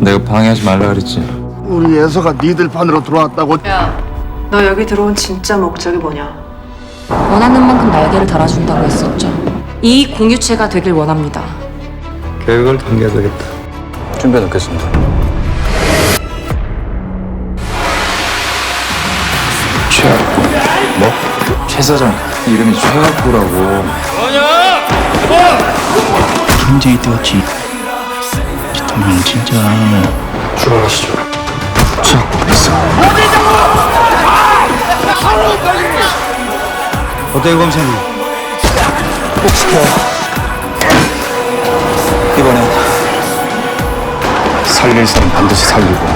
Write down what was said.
내가 방해하지 말라 그랬지. 우리 애서가 니들 판으로 들어왔다고 야, 너 여기 들어온 진짜 목적이 뭐냐? 원하는 만큼 날개를 달아준다고 했었죠. 이 공유체가 되길 원합니다. 계획을 당겨야 되겠다. 준비해 놓겠습니다. 최학구. 뭐? 최 사장 이름이 최학구라고. 경쟁이 되었지. 지통령 진짜 출발하시죠. 있어. 어때요 검사님? 꼭 시켜. 이번엔 살릴 사람 반드시 살리고